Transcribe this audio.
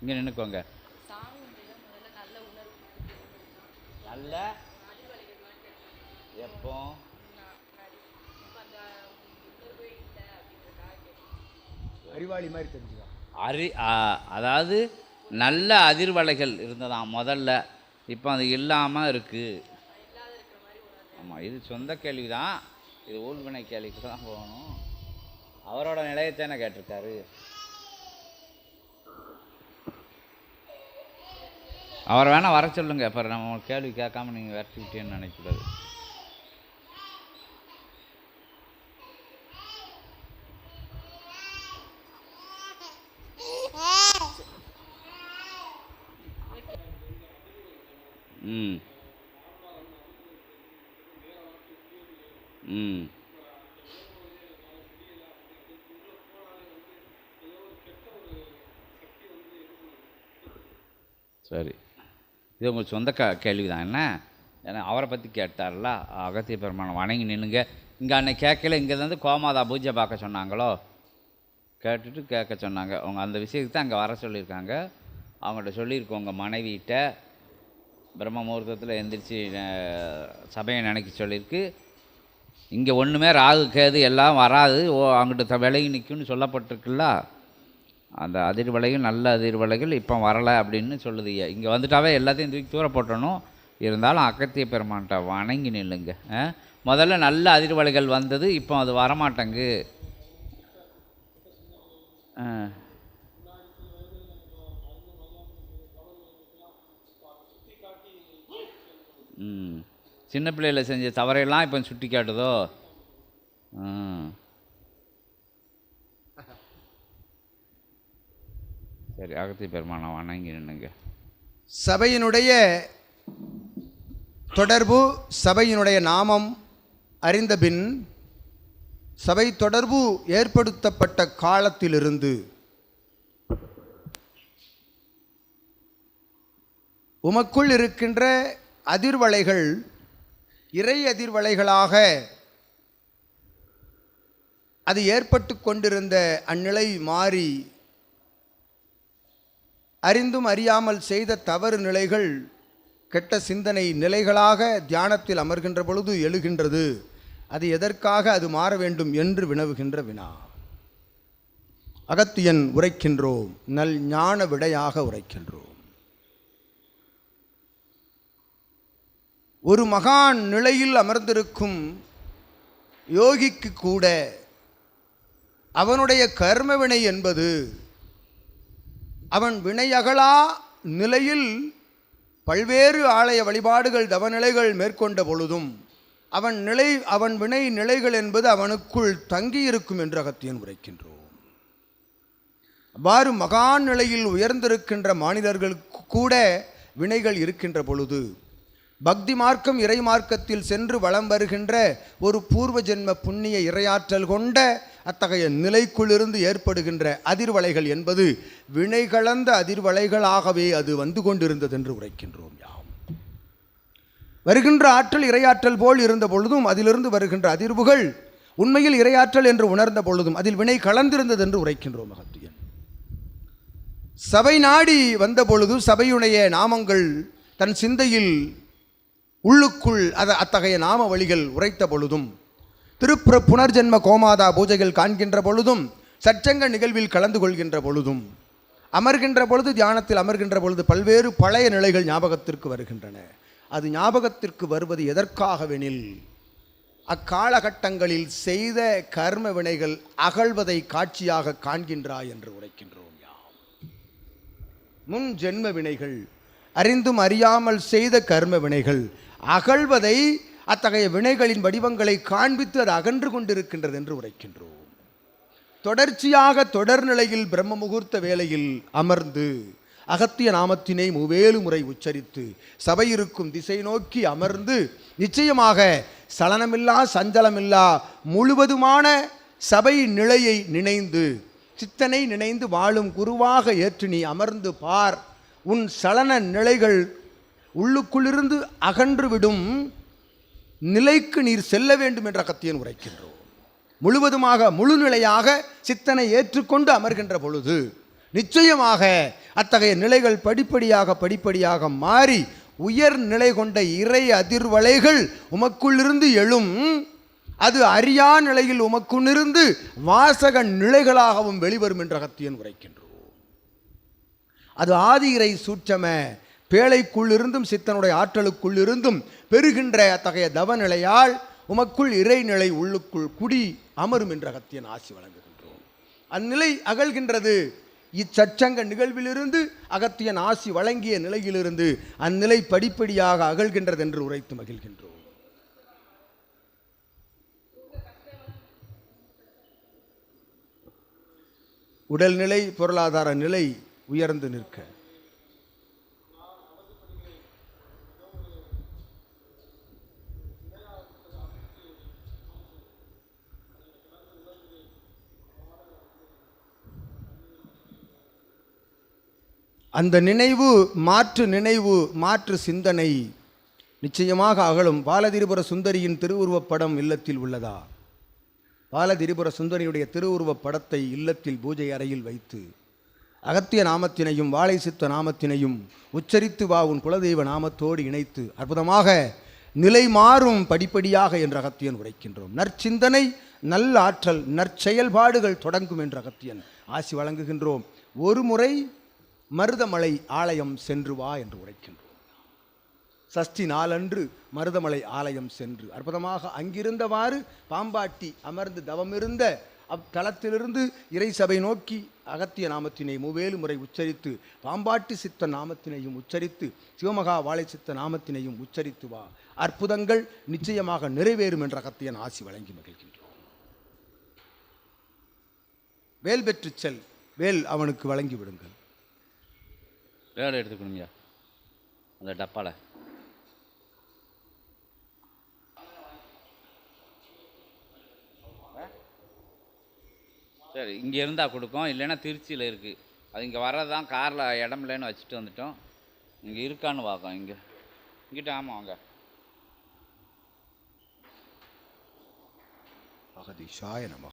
இங்கே நின்றுக்கோங்க நல்ல எப்போ. அறிவாளி மாதிரி தெரிஞ்சுக்கலாம் அறி அதாவது நல்ல அதிர்வலைகள் இருந்ததாம் முதல்ல. இப்போ அது இல்லாமல் இருக்குது ஆமாம் இது சொந்த கேள்வி தான் இது ஊழ்வினை கேள்விக்கு தான் போகணும். அவரோட நிலையத்தானே கேட்டிருக்காரு? அவரை வேணால் வர சொல்லுங்கள் அப்புறம் நம்ம கேள்வி கேட்காம நீங்கள் விரட்டிக்கிட்டேன்னு நினைக்கக்கூடாது ம். ம். சரி. இது உங்கள் சொந்த க கேள்வி தான் என்ன? ஏன்னா அவரை பற்றி கேட்டார்ல அகத்திய பெருமானம் வணங்கி நின்னுங்க இங்கே அன்னைக்கு கேட்கல இங்கேருந்து கோமாதா பூஜை பார்க்க சொன்னாங்களோ? கேட்டுட்டு கேட்க சொன்னாங்க. அவங்க அந்த விஷயத்துக்கு தான் அங்கே வர சொல்லியிருக்காங்க. அவங்கள்ட்ட சொல்லியிருக்கோம் உங்கள் மனைவிகிட்ட பிரம்ம முகூர்த்தத்தில் எந்திரிச்சு சபையை நினைக்க சொல்லியிருக்கு. இங்கே ஒன்றுமே ராகு கேது எல்லாம் வராது. ஓ அவங்ககிட்ட த விலகி நிற்கும்னு சொல்லப்பட்டிருக்குல்ல? அந்த அதிர்வலைகள் நல்ல அதிர்வலைகள் இப்போ வரலை அப்படின்னு சொல்லுது. இங்கே வந்துட்டாவே எல்லாத்தையும் தூக்கி தூர போட்டணும். இருந்தாலும் அகத்திய பெருமான்கிட்ட வணங்கி நில்லுங்க. ஆ? முதல்ல நல்ல அதிர்வலைகள் வந்தது இப்போ அது வரமாட்டேங்கு. சின்ன பிள்ளையில செஞ்ச தவறையெல்லாம் இப்போ சுட்டி காட்டுதோ சரி அகத்தி பெருமானை வணங்கி நின்னுங்க சபையினுடைய தொடர்பு சபையினுடைய நாமம் அறிந்தபின் சபை தொடர்பு ஏற்படுத்தப்பட்ட காலத்திலிருந்து உமக்குள் இருக்கின்ற அதிர்வலைகள் இறை அதிர்வலைகளாக அது ஏற்பட்டு கொண்டிருந்த அந்நிலை மாறி அறிந்தும் அறியாமல் செய்த தவறு நிலைகள் கெட்ட சிந்தனை நிலைகளாக தியானத்தில் அமர்கின்ற பொழுது எழுகின்றது. அது எதற்காக அது மாற வேண்டும் என்று வினவுகின்ற வினா. அகத்தியன் உரைக்கின்றோம் நல் ஞான விடையாக உரைக்கின்றோம். ஒரு மகான் நிலையில் அமர்ந்திருக்கும் யோகிக்கு கூட அவனுடைய கர்மவினை என்பது அவன் வினையகலா நிலையில் பல்வேறு ஆலய வழிபாடுகள் தவநிலைகள் மேற்கொண்ட பொழுதும் அவன் நிலை அவன் வினை நிலைகள் என்பது அவனுக்குள் தங்கியிருக்கும் என்று அகத்தியன் உரைக்கின்றோம். அவ்வாறு மகான் நிலையில் உயர்ந்திருக்கின்ற மாநிலர்களுக்கு கூட வினைகள் இருக்கின்ற பொழுது பக்தி மார்க்கம் இறை மார்க்கத்தில் சென்று வலம் வருகின்ற ஒரு பூர்வ ஜென்ம புண்ணிய இரையாற்றல் கொண்ட அத்தகைய நிலைக்குள்ளிருந்து ஏற்படுகின்ற அதிர்வலைகள் என்பது வினை கலந்த அதிர்வலைகளாகவே அது வந்து கொண்டிருந்தது என்று உரைக்கின்றோம் யாம். வருகின்ற ஆற்றல் இரையாற்றல் போல் இருந்த பொழுதும் அதிலிருந்து வருகின்ற அதிர்வுகள் உண்மையில் இரையாற்றல் என்று உணர்ந்த பொழுதும் அதில் வினை கலந்திருந்தது என்று உரைக்கின்றோம் அகத்தியன் சபை நாடி வந்த பொழுது சபையுடைய நாமங்கள் தன் சிந்தையில் உள்ளுக்குள் அத அத்தகைய நாம வழிகள் உரைத்த பொழுதும் திருப்புற புனர்ஜென்ம கோமாதா பூஜைகள் காண்கின்ற பொழுதும் சச்சங்க நிகழ்வில் கலந்து கொள்கின்ற பொழுதும் அமர்கின்ற பொழுது தியானத்தில் அமர்கின்ற பொழுது பல்வேறு பழைய நிலைகள் ஞாபகத்திற்கு வருகின்றன. அது ஞாபகத்திற்கு வருவது எதற்காகவெனில் அக்காலகட்டங்களில் செய்த கர்ம வினைகள் அகழ்வதை காட்சியாக காண்கின்றாய் என்று உரைக்கின்றோம் யாம். முன் ஜென்ம வினைகள் அறிந்தும் அறியாமல் செய்த கர்ம வினைகள் அகழ்வதை அத்தகைய வினைகளின் வடிவங்களை காண்பித்து அது அகன்று கொண்டிருக்கின்றது என்று உரைக்கின்றோம். தொடர்ச்சியாக தொடர்நிலையில் பிரம்ம முகூர்த்த வேளையில் அமர்ந்து அகத்திய நாமத்தினை மூவேலு முறை உச்சரித்து சபை இருக்கும் திசை நோக்கி அமர்ந்து நிச்சயமாக சலனமில்லா சஞ்சலமில்லா முழுவதுமான சபை நிலையை நினைந்து சித்தனை நினைந்து வாழும் குருவாக ஏற்று நீ அமர்ந்து பார். உன் சலன நிலைகள் உள்ளுக்குள்ளிருந்து அகன்று விடும் நிலைக்கு நீர் செல்ல வேண்டும் என்ற கத்தியன் உரைக்கின்றோம். முழுவதுமாக முழுநிலையாக சித்தனை ஏற்றுக்கொண்டு அமர்கின்ற பொழுது நிச்சயமாக அத்தகைய நிலைகள் படிப்படியாக படிப்படியாக மாறி உயர் நிலை கொண்ட இறை அதிர்வலைகள் உமக்குள்ளிருந்து எழும் அது அறியா நிலையில் உமக்குள்ளிருந்து வாசக நிலைகளாகவும் வெளிவரும் என்ற அகத்தியன் உரைக்கின்றோம். அது ஆதி இறை சூட்சம பேழைக்குள்ளிருந்தும் சித்தனுடைய ஆற்றலுக்குள்ளிருந்தும் பெறுகின்ற அத்தகைய தவநிலையால் உமக்குள் இறைநிலை உள்ளுக்குள் குடி அமரும் என்ற அகத்தியன் ஆசி வழங்குகின்றோம். அந்நிலை அகழ்கின்றது இச்சச்சங்க நிகழ்விலிருந்து அகத்தியன் ஆசி வழங்கிய நிலையிலிருந்து அந்நிலை படிப்படியாக அகழ்கின்றது என்று உரைத்து மகிழ்கின்றோம். உடல்நிலை பொருளாதார நிலை உயர்ந்து நிற்க அந்த நினைவு மாற்று நினைவு மாற்று சிந்தனை நிச்சயமாக அகலும். பாலதிரிபுர சுந்தரியின் திருவுருவப்படம் இல்லத்தில் உள்ளதா? பாலதிரிபுர சுந்தரியுடைய திருவுருவப் படத்தை இல்லத்தில் பூஜை அறையில் வைத்து அகத்திய நாமத்தினையும் வாழை சித்த நாமத்தினையும் உச்சரித்து வா உன் குலதெய்வ நாமத்தோடு இணைத்து அற்புதமாக நிலை மாறும் படிப்படியாக என்ற அகத்தியன் உரைக்கின்றோம். நற்சிந்தனை நல்ல ஆற்றல் நற்செயல்பாடுகள் தொடங்கும் என்ற அகத்தியன் ஆசி வழங்குகின்றோம். ஒரு முறை மருதமலை ஆலயம் சென்று வா என்று உரைக்கின்றோம். சஷ்டி நாளன்று மருதமலை ஆலயம் சென்று. அற்புதமாக அங்கிருந்தவாறு பாம்பாட்டி அமர்ந்து தவமிருந்த அத்தலத்திலிருந்து இறை சபை நோக்கி அகத்திய நாமத்தினை மூவேலு முறை உச்சரித்து பாம்பாட்டி சித்த நாமத்தினையும் உச்சரித்து சிவமகா வாழை சித்த நாமத்தினையும் உச்சரித்து வா. அற்புதங்கள் நிச்சயமாக நிறைவேறும் என்ற அகத்தியன் ஆசி வழங்கி மகிழ்கின்றோம். வேல் பெற்று செல் வேல் அவனுக்கு வழங்கி விடுங்கள். வேலை எடுத்துக்கணுங்க அந்த டப்பாவில் சரி இங்கே இருந்தால் கொடுக்கும் இல்லைன்னா திருச்சியில் இருக்குது அது இங்கே வர்றது தான் காரில் இடம் இல்லைன்னு வச்சுட்டு வந்துட்டோம். இங்கே இருக்கான்னு பார்க்கோம் இங்கே. இங்கிட்ட ஆமாம் வாங்க. அகதீஷாய நம.